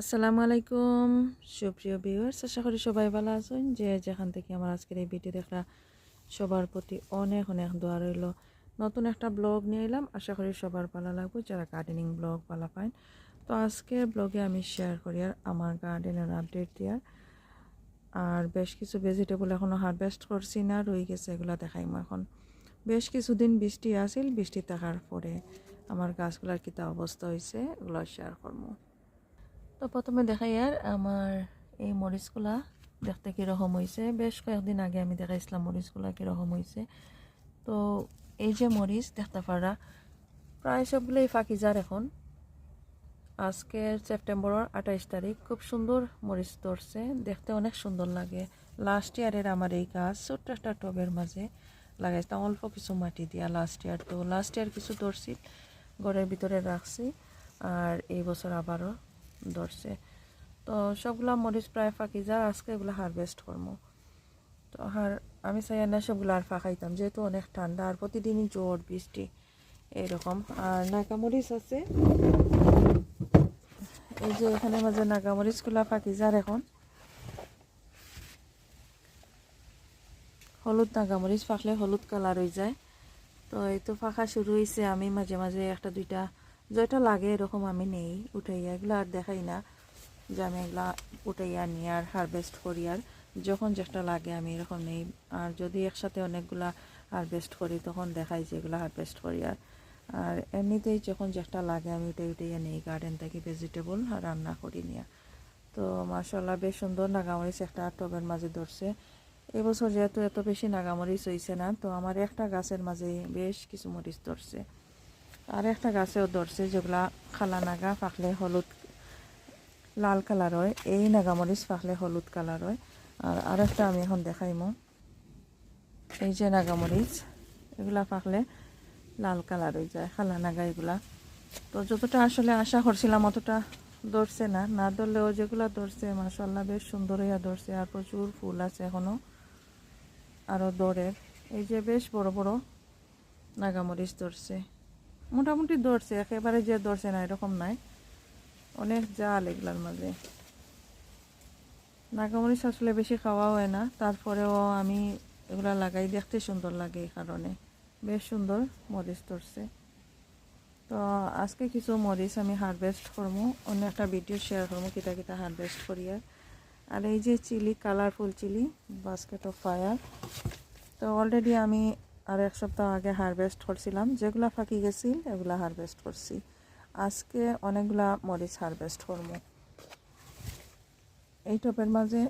আসসালামু আলাইকুম। সুপ্রিয় ভিউয়ার্স, আশা করি সবাই ভালো আছেন। যে যেখান থেকে আমার আজকের এই ভিডিও দেখা সবার প্রতি অনেক অনেক দোয়া রইল। নতুন একটা ব্লগ নিয়ে এলাম। আশা করি সবার ভালো লাগবে, যারা গার্ডেনিং ব্লগ ভালো পায় তো আজকের ব্লগে আমি শেয়ার করি আর আমার গার্ডেনের আপডেট দেওয়ার আর বেশ কিছু ভেজিটেবল এখনও হারভেস্ট করছি না, রয়ে গেছে, এগুলো দেখাইম এখন। বেশ কিছুদিন বৃষ্টি আসিল বৃষ্টি থাকার পরে আমার গাছগুলার কিতা অবস্থা হয়েছে, এগুলো শেয়ার করব তো প্রথমে দেখাই আর আমার এই মরিচগুলা দেখতে কীরকম হয়েছে বেশ কয়েকদিন আগে আমি দেখাইছিলাম মরিচগুলা কীরকম হয়েছে তো এই যে মরিচ, দেখতে পারা, প্রায় সবগুলোই ফাঁকি যার এখন। আজকের সেপ্টেম্বরের আঠাইশ তারিখ, খুব সুন্দর মরিচ ধরছে। দেখতে অনেক সুন্দর লাগে। লাস্ট ইয়ারের আমার এই গাছ, ছোট্ট একটা টবের মাঝে লাগাইছিলাম, অল্প কিছু মাটি দিয়া লাস্ট ইয়ার তো লাস্ট ইয়ার কিছু ধরছি, ঘরের ভিতরে রাখছি। আর এই বছর আবারও ধরছে। তো সবগুলা মরিচ প্রায় ফাঁকি যা, আজকে এগুলো হারভেস্ট করব তো আর আমি চাই না সবগুলো আর ফাঁকাইতাম যেহেতু অনেক ঠান্ডা আর প্রতিদিনই জোর বৃষ্টি এইরকম আর নাকা মরিচ আছে। এই যে এখানে মাঝে নাগা মরিচগুলা ফাঁকি যার এখন। হলুদ নাগা মরিচ ফাঁকলে হলুদ কালার হয়ে যায়। তো এই তো ফাঁকা শুরু হয়েছে আমি মাঝে মাঝে একটা দুইটা যেটা লাগে এরকম আমি নেই, উঠাইয়া এগুলো আর দেখাই না যে আমি এগুলা উঠাইয়া নিই আর হারভেস্ট করি আর। যখন যেটা লাগে আমি এরকম নেই। আর যদি একসাথে অনেকগুলা হারভেস্ট করি, তখন দেখাই যে এগুলো হারভেস্ট করি আর। আর এমনিতেই যখন যেটা লাগে আমি উঠে উঠে নেই গার্ডেন থেকে ভেজিটেবল রান্না করি নিয়ে। তো মাসাল্লাহ বেশ সুন্দর নাগামরিচ একটা টবের মাঝে ধরছে। এবছর যেহেতু এত বেশি নাগামরিচ হয়েছে না, তো আমার একটা গাছের মাঝে বেশ কিছু মরিচ ধরছে। আর একটা গাছেও ধরছে যেগুলা খালা নাগা, পাকলে হলুদ লাল কালার হয়। এই নাগামরিচ পাকলে হলুদ কালার হয়। আর আরেকটা আমি এখন দেখাইমো। এই যে নাগামরিচ, এগুলা পাকলে লাল কালার হয়ে যায় খালা নাগা এগুলা। তো যতটা আসলে আশা করছিলাম অতটা ধরছে না। না ধরলেও যেগুলা ধরছে মাসাল্লাহ বেশ সুন্দর হইয়া ধরছে। আর প্রচুর ফুল আছে এখনও আরও দৌড়ের এই যে বেশ বড় বড় নাগামরিচ ধরছে। মোটামুটি ধরছে একেবারে যে ধরছে না, এরকম নাই। অনেক জাল এগুলার মাঝে। নাগামরিচ আসলে বেশি খাওয়া হয় না, তারপরেও আমি এগুলা লাগাই, দেখতে সুন্দর লাগে এই কারণে। বেশ সুন্দর মরিচ ধরছে। তো আজকে কিছু মরিচ আমি হারভেস্ট করব, অন্য একটা ভিডিও শেয়ার করব, কিতা কিতা হারভেস্ট করি আর। এই যে chilli colourful chilli basket of fire তো অলরেডি আমি আর এক সপ্তাহ আগে হারভেস্ট করছিলাম। যেগুলা ফাঁকি গেছিল, এগুলা হারভেস্ট করছি। আজকে অনেকগুলা মরিচ হারভেস্ট করব। এই টপের মাঝে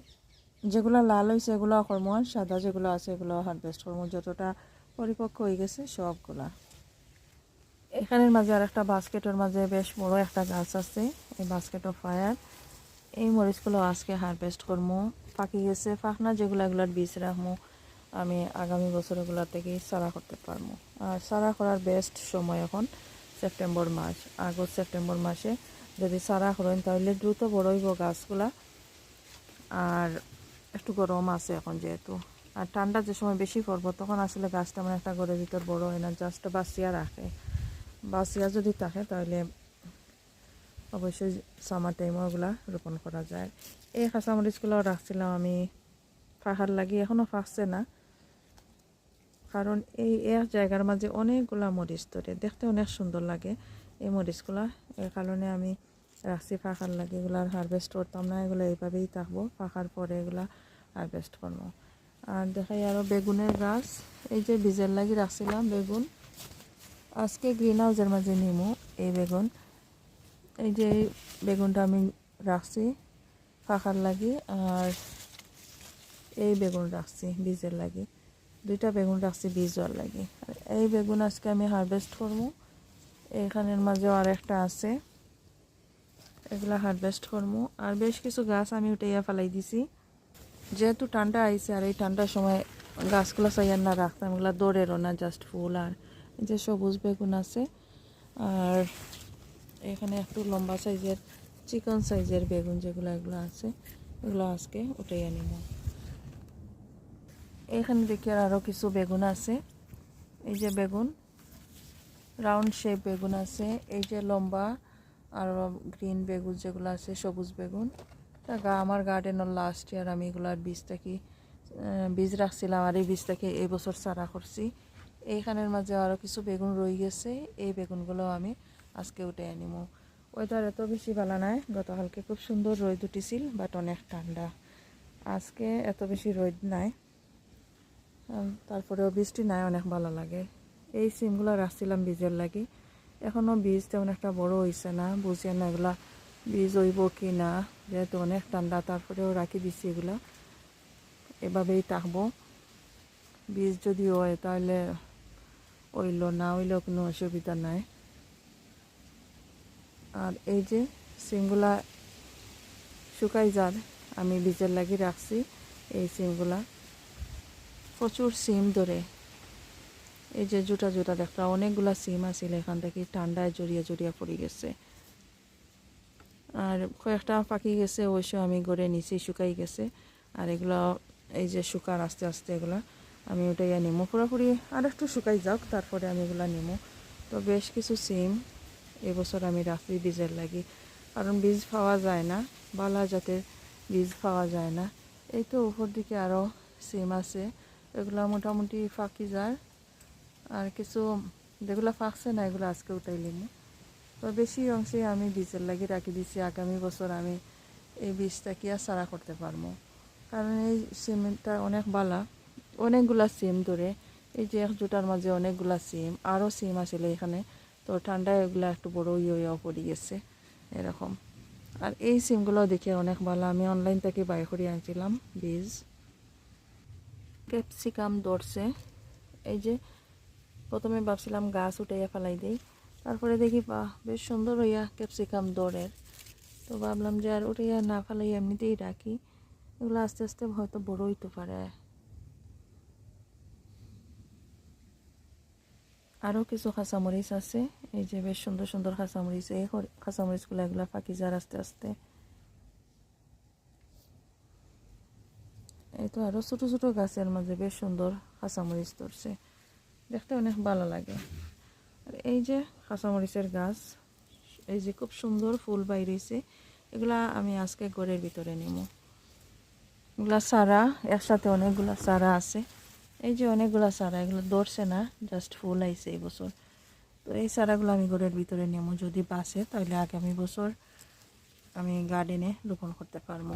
যেগুলো লাল হয়েছে এগুলো আর সাদা যেগুলো আছে, এগুলো হারভেস্ট করব। যতটা পরিপক্ক হয়ে গেছে, সবগুলা। এখানের মাঝে আর একটা বাস্কেটের মাঝে বেশ বড় একটা গাছ আছে, এই বাস্কেট অফ ফায়ার এই মরিচগুলো আজকে হারভেস্ট করব। পাকি গেছে, ফাঁকনা যেগুলো, এগুলোর বীজ রাখব। আমি আগামী বছর থেকেই সারা করতে পারব। আর সারা করার বেস্ট সময় এখন সেপ্টেম্বর মাস। আগস্ট, সেপ্টেম্বর মাসে যদি সারা করেন, তাহলে দ্রুত বড় হইব গাছগুলা। আর একটু গরম আছে এখন যেহেতু। আর ঠান্ডা যে সময় বেশি পড়ব, তখন আসলে গাছটা মানে একটা ঘরের ভিতর বড় হয় না জাস্ট বাসিয়া রাখে। বাসিয়া যদি থাকে, তাহলে অবশ্যই সামার টাইমে ওগুলা রোপণ করা যায়। এই কাঁচামরিচগুলো রাখছিলাম আমি। ফাঁকার লাগি এখনও ফাঁকছে না। কারণ এই এক জায়গার মাঝে অনেকগুলা মরিচ ধরে। দেখতে অনেক সুন্দর লাগে এই মরিচগুলা। এর কারণে আমি রাখছি ফাঁকার লাগে, এগুলার হারভেস্ট করতাম না, এগুলো এইভাবেই থাকব। ফাঁকার পরে এগুলা হারভেস্ট করব। আর দেখাই আরও বেগুনের গাছ। এই যে বীজের লাগি রাখছিলাম বেগুন। আজকে গ্রিন হাউসের মাঝে নিমু এই বেগুন। এই যে বেগুনটা আমি রাখছি ফাঁকার লাগি, আর এই বেগুন রাখছি বীজের লাগি। দুইটা বেগুন রাখছি, বীজ হওয়ার লাগে। আর এই বেগুন আজকে আমি হারভেস্ট করব। এখানের মাঝেও আর একটা আছে। এগুলা হারভেস্ট করব। আর বেশ কিছু গাছ আমি উঠাইয়া ফেলাই দিছি। যেহেতু ঠান্ডা আইছে আর এই ঠান্ডার সময় গাছগুলো চাইয়ার না রাখতাম, এগুলো দৌড়েরও না জাস্ট ফুল। আর এই যে সবুজ বেগুন আছে, আর এখানে একটু লম্বা সাইজের চিকন সাইজের বেগুন যেগুলো, এগুলো আছে, এগুলো আজকে উঠাইয়া নিব। এখানে দেখি আর আরও কিছু বেগুন আছে। এই যে বেগুন রাউন্ড শেপ বেগুন আছে, এই যে লম্বা আর গ্রিন বেগুন যেগুলো আছে, সবুজ বেগুন। তা আমার গার্ডেনের লাস্ট ইয়ার আমি এগুলার বীজ থেকে বীজ রাখছিলাম আর এই বীজ থেকে এই বছর চারা করছি। এইখানের মাঝে আরও কিছু বেগুন রয়ে গেছে, এই বেগুনগুলো আমি আজকে উঠে আনিম ওয়েদার এত বেশি ভালো নাই, গতকালকে খুব সুন্দর রোদ উঠেছিল বাট অনেক ঠান্ডা। আজকে এত বেশি রোদ নাই। তারপরেও বৃষ্টি নাই, অনেক ভালো লাগে। এই সিমগুলো রাখছিলাম বীজের লাগি। এখনও বীজ তেমন একটা বড় হয়েছে না বুঝি না এগুলা বীজ হইব কি না যেহেতু অনেক ঠান্ডা, তারপরেও রাখি দিছি এগুলা। এভাবেই থাকব। বীজ যদি হয় তাহলে হইল না হইলেও কোনো অসুবিধা নাই। আর এই যে সিমগুলা শুকাই যার, আমি বীজের লাগি রাখছি, এই সিমগুলা। প্রচুর সিম ধরে। এই যে জুটা জুটা দেখা অনেকগুলা সিম আছিল এখান থেকে, ঠান্ডায় জড়িয়ে জড়িয়ে পড়ে গেছে। আর কয়েকটা পাকি গেছে, অবশ্য আমি গড়ে নিচে শুকাই গেছে। আর এগুলো, এই যে শুকার আস্তে আস্তে এগুলা, আমি ওটাই নেমো। পুরোপুরি আর একটু শুকাই যাক, তারপরে আমি এগুলা নেমো। তো বেশ কিছু সিম এবছর আমি রাখি বীজের লাগি। কারণ বীজ পাওয়া যায় না, বালা জাতের বীজ পাওয়া যায় না। এই তো উপর দিকে আরও সিম আছে। এগুলো মোটামুটি ফাঁকি যায় আর কিছু যেগুলো ফাঁকছে না, এগুলো আজকে উঠাই লিমু তো বেশি অংশে আমি বীজের লাগি রাখি দিছি। আগামী বছর আমি এই বীজটা কি আর সারা করতে পারব? কারণ এই সিমেন্টটা অনেক বালা। অনেকগুলা সিম ধরে, এই যে এক জোটার মাঝে অনেকগুলা সিম, আরও সিম আসলে এখানে। তো ঠান্ডায় এগুলো একটু বড় ইয়ে পড়ে গেছে, এরকম। আর এই সিমগুলো দেখে অনেক ভালো আমি অনলাইন থেকে বাই করে আনছিলাম বীজ। ক্যাপসিকাম ধরছে। এই যে প্রথমে ভাবছিলাম গাছ উঠাইয়া ফেলাই দিই, তারপরে দেখি, বাহ, বেশ সুন্দর হইয়া ক্যাপসিকাম দৌড়ের তো ভাবলাম যে আর উঠাইয়া না ফেলাই এমনিতেই রাখি, এগুলো আস্তে আস্তে হয়তো বড় হইতে পারে। আরও কিছু কাঁচামরিচ আছে, এই যে বেশ সুন্দর সুন্দর কাঁচামরিচ, এই কাঁচামরিচগুলো এগুলো পাকি যার আস্তে আস্তে। তো আরও ছোটো ছোটো গাছের মাঝে বেশ সুন্দর কাঁচামরিচ ধরছে। দেখতে অনেক ভালো লাগে। আর এই যে কাঁচামরিচের গাছ, এই যে খুব সুন্দর ফুল বাইরেছে, এগুলা আমি আজকে ঘরের ভিতরে নিব। এগুলা সারা একসাথে অনেকগুলা সারা আছে। এই যে অনেকগুলা সারা এগুলো ধরছে না জাস্ট ফুল আইছে এই বছর। তো এই সারাগুলো আমি ঘরের ভিতরে নেব, যদি বাসে তাহলে আগামী বছর আমি গার্ডেনে রোপণ করতে পারব।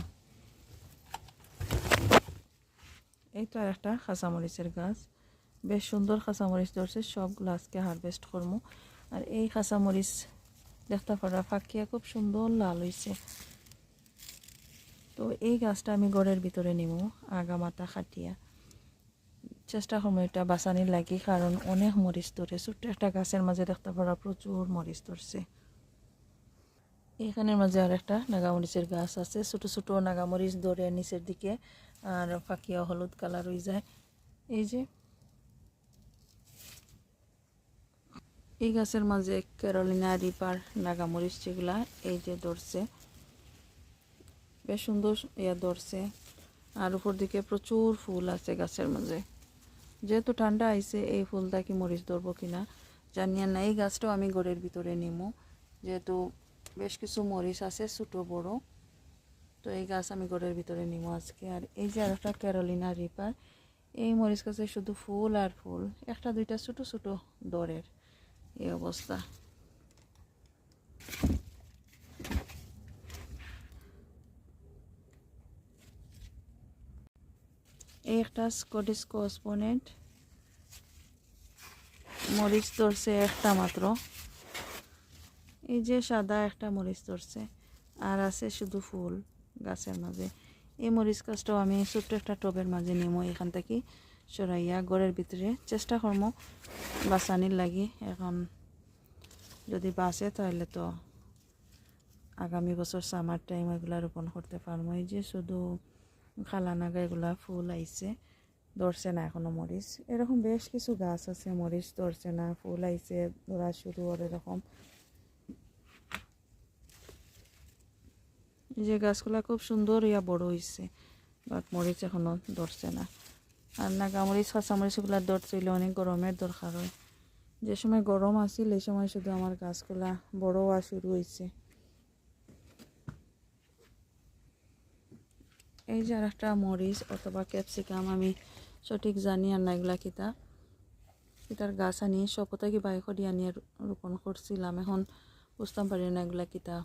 এই আর একটা খাঁচামরিচের গাছ। বেশ সুন্দর খাঁচামরিচ ধরছে, সবগুলো আজকে হারভেস্ট করব আর এই খাঁচামরিচ দেখতে পারা, ফাঁকিয়া খুব সুন্দর লাল হয়েছে তো এই গাছটা আমি ঘরের ভিতরে নিব আগা মাথা খাটিয়া। চেষ্টা করব এটা বাঁচানির লাগি, কারণ অনেক মরিচ ধরে ছোট্ট একটা গাছের মাঝে দেখতে পারা, প্রচুর মরিচ ধরছে। এখানের মাঝে আর একটা নাগামরিচের গাছ আছে। ছোট ছোট নাগামরিচ ধরে নিচের দিকে আর ফাঁকিয়া হলুদ কালার হয়ে যায়। এই যে। এই গাছের মাঝে ক্যারোলিনা, রিপার, নাগামরিচ যেগুলা, এই যে ধরছে। বেশ সুন্দর ইয়া ধরছে। আর উপর দিকে প্রচুর ফুল আছে গাছের মাঝে। যেহেতু ঠান্ডা আইছে, এই ফুলটা কি মরিচ ধরবো কিনা জানিয়া না। এই গাছটাও আমি ঘরের ভিতরে নিমু। যেহেতু বেশ কিছু মরিচ আছে, ছোটো, বড়। তো এই গাছ আমি ঘরের ভিতরে নিমু আজকে। আর এই যে আরেকটা ক্যারোলিনা রিপার এই মরিচ গাছে শুধু ফুল আর ফুল, একটা, দুইটা ছোটো ছোটো দরের এই অবস্থা। এই একটা স্কটিশ কসপোনেন্ট মরিচ ধরছে একটা মাত্র। এই যে সাদা একটা মরিচ ধরছে, আর আছে শুধু ফুল গাছের মাঝে। এই মরিচ গাছটাও আমি ছোট্ট একটা টবের মাঝে নিমো এখান থেকে সরাইয়া ঘরের ভিতরে। চেষ্টা করম বাঁচানির লাগি। এখন যদি বাঁচে তাহলে তো আগামী বছর সামার টাইম এগুলা রোপণ করতে পারব এই যে শুধু খালা নাগা এগুলা ফুল আইছে, ধরছে না এখনও মরিচ। এরকম বেশ কিছু গাছ আছে, মরিচ ধরছে না, ফুল আইছে, ধরা শুরু এরকম। যে গাছগুলো খুব সুন্দর ইয়া বড় হয়েছে বাট মরিচ এখনও ধরছে না। আর না গামরিচ কাঁচা মরিচগুলো ধরছিল অনেক গরমের দরকার হয়। যে সময় গরম আসিল, এই সময় শুধু আমার গাছগুলা বড় হওয়া শুরু হয়েছে এই যে আর একটা মরিচ অথবা ক্যাপসিকাম, আমি সঠিক জানি আর না এগুলা কিতা। কিতার গাছ আনি সপতা কি বাইক দিয়ে আনি রোপণ করছিলাম, এখন বুঝতাম পারি না এগুলা কিতা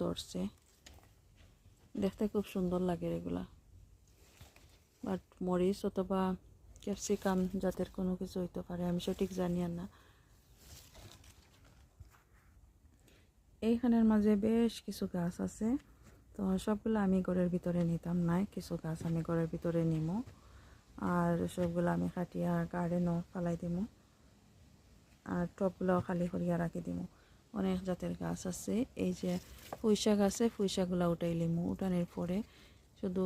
ধরছে। দেখতে খুব সুন্দর লাগে এগুলা। বাট মরিচ অথবা ক্যাপসিকাম জাতের কোনো কিছু হইতে পারে, আমি সঠিক জানি আর না। এইখানের মাঝে বেশ কিছু গাছ আছে, তো সবগুলো আমি ঘরের ভিতরে নিতাম, নাই কিছু গাছ আমি ঘরের ভিতরে নিমো। আর সবগুলো আমি কাটিয়া গার্ডেনও ফালাই দিমু। আর টপগুলো খালি করিয়া রাখি দিমু। অনেক জাতের গাছ আছে। এই যে পুঁইশাক আছে পুঁইশাকগুলো উঠাই লিমু উঠানোর পরে শুধু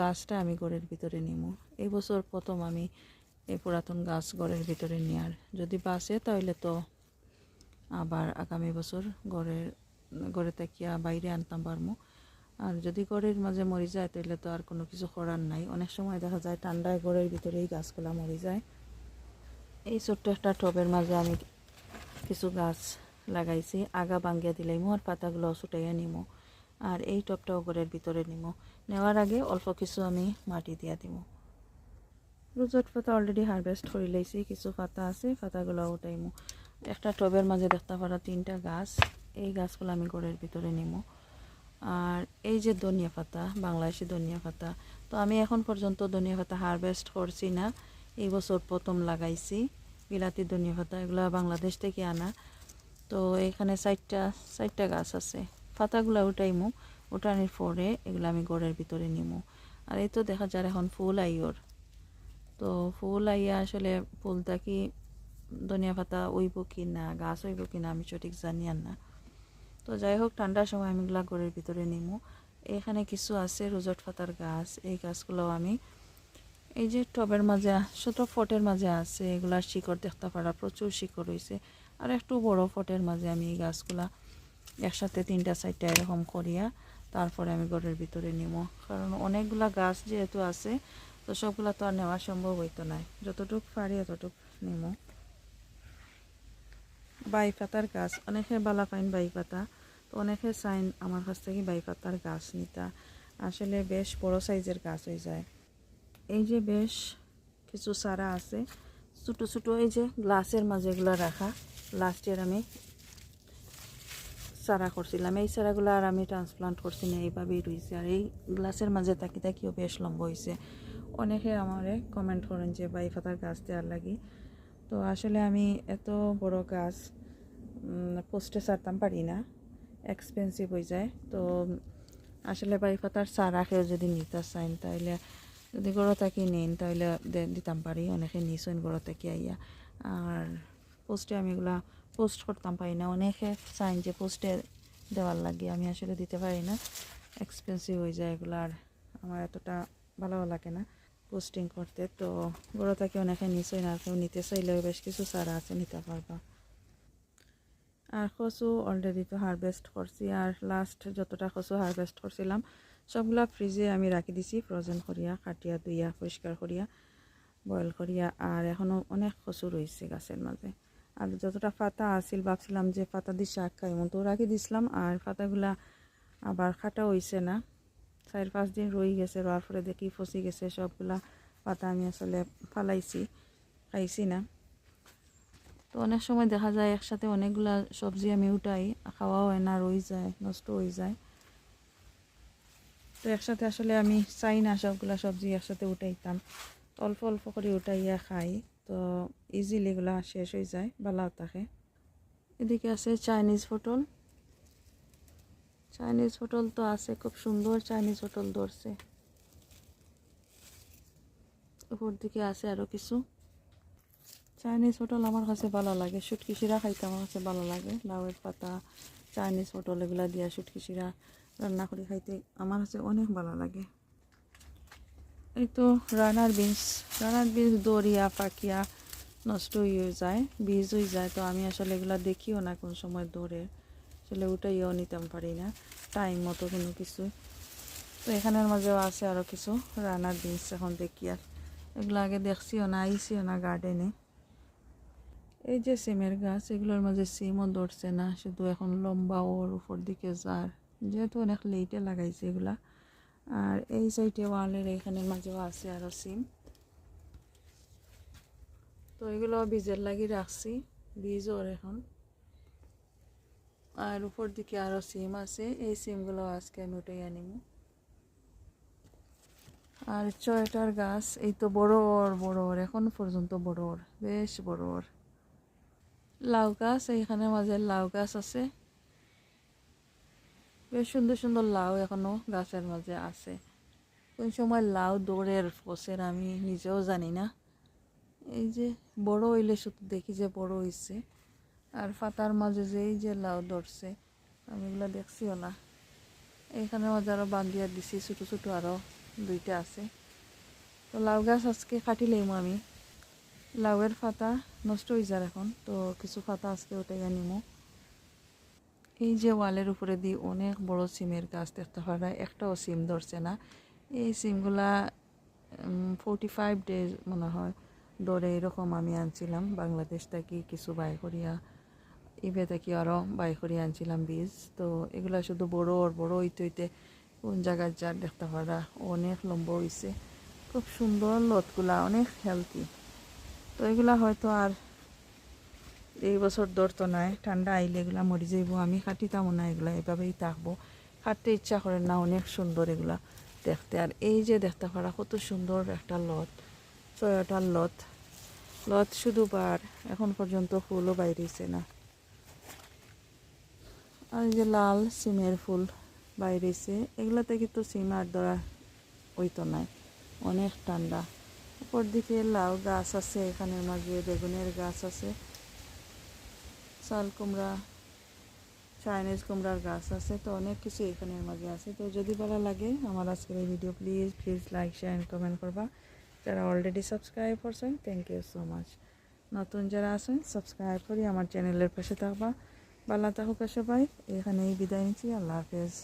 গাছটা আমি ঘরের ভিতরে নিমু। এই বছর প্রথম আমি এই পুরাতন গাছ ঘরের ভিতরে নেওয়ার যদি বাঁচে তাহলে তো আবার আগামী বছর ঘরের ঘরে থাকিয়া বাইরে আনতাম পারমু। আর যদি ঘরের মাঝে মরি যায় তাহলে তো আর কোনো কিছু করার নাই। অনেক সময় দেখা যায় ঠান্ডায় ঘরের ভিতরেই গাছগুলা মরে যায়। এই ছোট্ট একটা টবের মাঝে আমি কিছু গাছ লাগাইছি, আগা ভাঙ্গিয়া দিলাই মোর পাতাগুলো ছুটাইয়া নিমো আর এই টবটাও ঘরের ভিতরে নিমো। নেওয়ার আগে অল্প কিছু আমি মাটি দিয়া দিব রোজত পাতা অলরেডি হারভেস্ট করে লাইছি কিছু পাতা আছে, পাতাগুলো উঠাইমু একটা টবের মাঝে দেখতে পারো তিনটা গাছ, এই গাছগুলো আমি ঘরের ভিতরে নিমো। আর এই যে ধনিয়া পাতা, বাংলাদেশি ধনিয়া পাতা, তো আমি এখন পর্যন্ত ধনিয়া পাতা হারভেস্ট করছি না, এই বছর প্রথম লাগাইছি। বিলাতি ধনিয়া পাতা এগুলো বাংলাদেশ থেকে আনা। তো এখানে চারটা চারটা গাছ আছে। পাতাগুলো উঠাইমু, উঠানোর পরে এগুলো আমি ঘরের ভিতরে নিমু। আর এই তো দেখা যায় এখন ফুল আইয়র। তো ফুল আইয়া আসলে ফুলটা কি ধনিয়া পাতা উইব কি না গাছ হইব কি না আমি সঠিক জানি আর না। তো যাই হোক, ঠান্ডার সময় আমি এগুলা ঘরের ভিতরে নিমু। এখানে কিছু আছে, রোজট পাতার গাছ, এই গাছগুলো আমি এই যে টবের মাঝে, ছোট ফটের মাঝে আছে। এগুলার শিকড় দেখতে পারা, প্রচুর শিকড় হয়েছে আর একটু বড় ফটের মাঝে আমি এই গাছগুলা একসাথে তিনটা চারটা এরকম করিয়া তারপরে আমি ঘরের ভিতরে নিমো। কারণ অনেকগুলা গাছ যেহেতু আছে, তো সবগুলা তো আর নেওয়া সম্ভব হইতো না। যতটুক পারি এতটুক নিমো। বাই পাতার গাছ অনেকে বালা পাইন বাই পাতা, তো অনেকে চাইন আমার কাছ থেকে বাই পাতার গাছ নিতা। আসলে বেশ বড় সাইজের গাছ হয়ে যায়। এই যে বেশ কিছু সারা আছে, ছোটো ছোটো এই যে গ্লাসের মাঝে এগুলো রাখা। লাস্ট ইয়ার আমি চারা করছিলাম। এই চারাগুলো আর আমি ট্রান্সপ্লান্ট করছি না, এইভাবেই রয়েছে। আর এই গ্লাসের মাঝে তাকি তাকিও বেশ লম্বা হয়েছে অনেকে আমারে কমেন্ট করেন যে বাই পাতার গাছ দেওয়ার লাগি? তো আসলে আমি এত বড় গাছ পোস্টে ছাড়তাম পারি না। এক্সপেন্সিভ হয়ে যায়। তো আসলে বাই পাতার চারা খেয়ে যদি নিতে চাইন তাহলে যদি গড় থাকি নেন তাহলে দিতাম পারি। অনেকে নিছেন গড় থাকি আইয়া। আর পোস্টে আমি এগুলা পোস্ট করতাম পারি না। অনেকে চাইন যে পোস্টে দেওয়ার লাগে, আমি আসলে দিতে পারি না। এক্সপেন্সিভ হয়ে যায় এগুলো, আর আমার এতটা ভালো লাগে না পোস্টিং করতে। তো গড় থাকি অনেকে নিছেন না কেউ নিতে চাইলেও বেশ কিছু সারা আছে, নিতে পারবা। আর কচু অলরেডি তো হারভেস্ট করছি, আর লাস্ট যতটা কচু হারভেস্ট করছিলাম, সবগুলা ফ্রিজে আমি রাখি দিছি ফ্রোজেন করিয়া, কাটিয়া দুইয়া পরিষ্কার করিয়া বয়েল করিয়া, আর এখনও অনেক কচু রয়েছে গাছের মাঝে। আর যতটা ফাতা আছিল, ভাবছিলাম যে ফাতা দিয়ে শাক খাই মতো রাখি দিছিলাম, আর পাতাগুলা আবার খাটা হইছে না। চার পাঁচ দিন রয়ে গেছে, রোয়ার পরে দেখি ফসি গেছে, সবগুলা পাতা আমি আসলে ফালাইছি, খাইছি না। তো অনেক সময় দেখা যায় একসাথে অনেকগুলা সবজি আমি উঠাই, খাওয়া হয় না রয়ে যায়, নষ্ট হয়ে যায়। তো একসাথে আসলে আমি চাই না সবগুলা সবজি একসাথে উঠাইতাম। অল্প অল্প করে উঠাইয়া খাই। তো ইজিলি এগুলা শেষ হয়ে যায় ভালো থাকে। এদিকে আছে চাইনিজ পটল। চাইনিজ পটল তো আছে, খুব সুন্দর চাইনিজ পটল ধরছে। উপর দিকে আছে আরও কিছু। চাইনিজ পটল আমার কাছে ভালো লাগে, শুটকি শিরা খাইতে আমার কাছে ভালো লাগে। লাউয়ের পাতা চাইনিজ পটল এগুলা দিয়া শুটকি শিরা রান্না করে খাইতে আমার কাছে অনেক ভালো লাগে। এই তো রানার বিনস রানার বিনস দরিয়া পাকিয়া নষ্ট হয়ে যায় বীজ হয়ে যায়। তো আমি আসলে এগুলা দেখিও না কোন সময় দৌড়ে আসলে উঠাইও নিতাম পারি না টাইম মতো কোনো কিছু। তো এখানের মাঝেও আছে আরও কিছু রানার বিনস এখন দেখি আর। এগুলো আগে দেখছিও না আইসিও না গার্ডেনে এই যে সিমের গাছ, এগুলোর মাঝে সিমও ধরছে না, শুধু এখন লম্বা ওর উপর দিকে যার। যেহেতু অনেক লেটে লাগাইছে এগুলা। আর এই সাইডে ওয়ালের এখানের মাঝেও আছে আরও সিম। তো এগুলো বীজের লাগিয়ে রাখছি, বীজ ওর এখন। আর উপর দিকে আরও সিম আছে, এই সিমগুলো আজকে আমি উঠে আনিব আর চয়টার গাছ, এই তো বড় ওর বড় ওর, এখন পর্যন্ত বড় ওর, বেশ বড় ওর। লাউ গাছ, এইখানে মাঝে লাউ গাছ আছে। বেশ সুন্দর সুন্দর লাউ এখনও গাছের মাঝে আছে। কোন সময় লাউ দৌড়ের ফসের আমি নিজেও জানি না। এই যে বড় হইলে শুধু দেখি যে বড় হইছে। আর ফাতার মাঝে যে এই যে লাউ ধরছে, আমি এগুলো দেখছিও না। এইখানে মাঝে আরও বান্ধিয়া দিছি, ছোটো ছোটো আরও দুইটা আছে। তো লাউ গাছ আজকে কাটি লইম আমি। লাউয়ের ফাতা নষ্ট হয়ে যার এখন, তো কিছু পাতা আজকে উঠে নিমো এই যে ওয়ালের উপরে দিয়ে অনেক বড় সিমের গাছ দেখতে পারা একটাও সিম ধরছে না। এই সিমগুলা ফোরটি ফাইভ ডেজ মনে হয় ধরে এরকম আমি আনছিলাম। বাংলাদেশ থেকে কিছু বাই করিয়া ইবে থেকে আরও বাই করিয়া আনছিলাম বীজ। তো এগুলা শুধু বড় আর বড় হইতে হইতে কোন জায়গার যা দেখতে পারা অনেক লম্বা হয়েছে খুব সুন্দর লতগুলা, অনেক হেলদি তো এগুলা হয়তো আর এই বছর ধরতো নাই, ঠান্ডা আইলে এগুলা মরি যাইব, আমি কাটিতামও না, এগুলা এভাবেই থাকব। কাটতে ইচ্ছা করে না, অনেক সুন্দর এগুলা দেখতে। আর এই যে দেখতে পারা, কত সুন্দর একটা লত ছয়টার লত লত শুধু বার এখন পর্যন্ত ফুলও বাইরেছে না। আর যে লাল সিমের ফুল বাইরেছে, এগুলাতে কিন্তু সিম আর ধরা হইতো নাই, অনেক ঠান্ডা। উপর দিকে লাউ গাছ আছে এখানের মাঝে বেগুনের গাছ আছে। চাল কুমড়া, চাইনিজ কুমড়ার গাছ আছে তো অনেক কিছু এখানের মাঝে আছে। তো যদি ভালো লাগে আমার আজকের এই video please please like share comment করবা। যারা অলরেডি সাবস্ক্রাইব করছেন থ্যাংক ইউ সো মাচ নতুন যারা আছেন সাবস্ক্রাইব করি আমার চ্যানেলের পাশে থাকবা। ভালো থাকুক সবাই। এখানেই বিদায় নিচ্ছি। আল্লাহ হাফেজ।